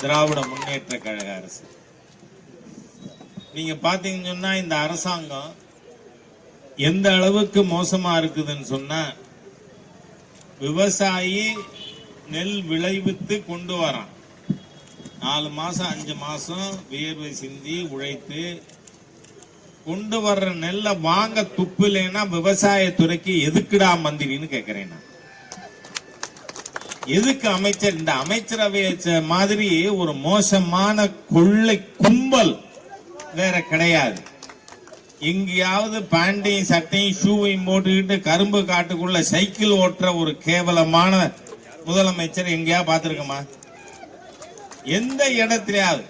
திராவிட முன்னேற்ற கழக அரசு. நீங்க பாத்தீங்கன்னு சொன்னா இந்த அரசாங்கம் எந்த அளவுக்கு மோசமா இருக்குதுன்னு சொன்னா விவசாயி நெல் விளைவித்து கொண்டு வரான். நாலு மாசம் அஞ்சு மாசம் வியர்வை சிந்தி உழைத்து கொண்டு வர்ற நெல்லை வாங்க துப்பு இல்லைன்னா விவசாயத்துறைக்கு எதுக்குடா மந்திரின்னு கேக்குறேன் நான். எதுக்கு அமைச்சர் இந்த அமைச்சரவை மாதிரி ஒரு மோசமான கொள்ளை கும்பல் வேற கிடையாது. எங்கேயாவது பேண்டையும் சட்டையும் ஷூவையும் போட்டுக்கிட்டு கரும்பு காட்டுக்குள்ள சைக்கிள் ஓட்டுற ஒரு கேவலமான முதலமைச்சர் எங்கேயா பார்த்துருக்கோமா? எந்த இடத்துலயாவது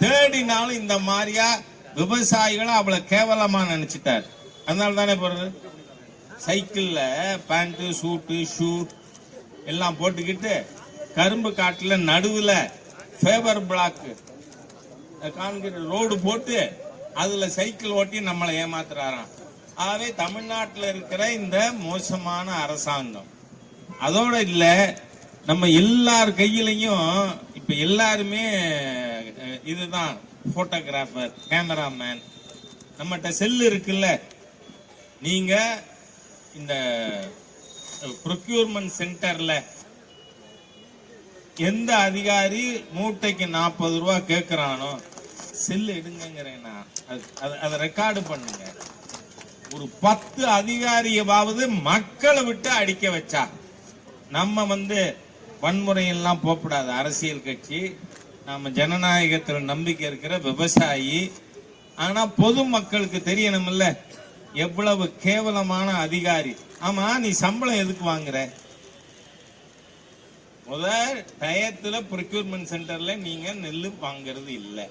தேடினாலும் இந்த மாதிரியா விவசாயிகளை அவ்வளவு கேவலமா நினைச்சிட்டார். அதனால தானே போறது? சைக்கிள்ல பேண்ட் சூட்டு ஷூ எல்லாம் போட்டுக்கிட்டு கரும்பு காட்டுல நடுவுல ஃபேவர் பிளாக் கான்கிரீட் ரோடு போட்டு அதுல சைக்கிள் ஓட்டி நம்மளை ஏமாத்துறாராம். ஆகவே தமிழ்நாட்டில் இருக்கிற இந்த மோசமான அரசாங்கம் அதோட இல்லை நம்ம எல்லார் கையிலையும் இப்போ எல்லாருமே இதுதான் ஃபோட்டோகிராஃபர் கேமராமேன் நம்மகிட்ட செல்லு இருக்குல்ல நீங்கள் இந்த ப்ரொக்யூர்மெண்ட் சென்டர்ல எந்த அதிகாரி மூட்டைக்கு நாற்பது ரூபா கேட்கிறானோ செல்லு எடுங்கிறேன் அது- அதை ரெக்கார்டு பண்ணுங்க. ஒரு பத்து அதிகாரியவாவது மக்களை விட்டு அடிக்க வச்சா நம்ம வந்து வன்முறையெல்லாம் போகக்கூடாது. அரசியல் கட்சி நம்ம ஜனநாயகத்தில் நம்பிக்கை இருக்கிற விவசாயி ஆனா பொது மக்களுக்கு தெரியணும்ல எவ்வளவு கேவலமான அதிகாரி. ஆமா நீ சம்பளம் எதுக்கு வாங்குற? முதல் டயத்துல ப்ரொக்யூர்மெண்ட் சென்டர்ல நீங்க நெல் வாங்குறது இல்லை.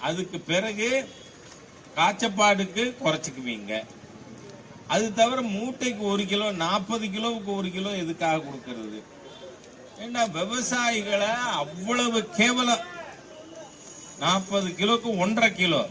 அதுக்கு பிறகு காய்ச்சப்பாடுக்கு குறைச்சிக்குவீங்க. அது தவிர மூட்டைக்கு ஒரு கிலோ நாற்பது கிலோவுக்கு ஒரு கிலோ எதுக்காக கொடுக்கறது? ஏன்னா விவசாயிகளை அவ்வளவு கேவலம். நாற்பது கிலோக்கு ஒன்றரை கிலோ.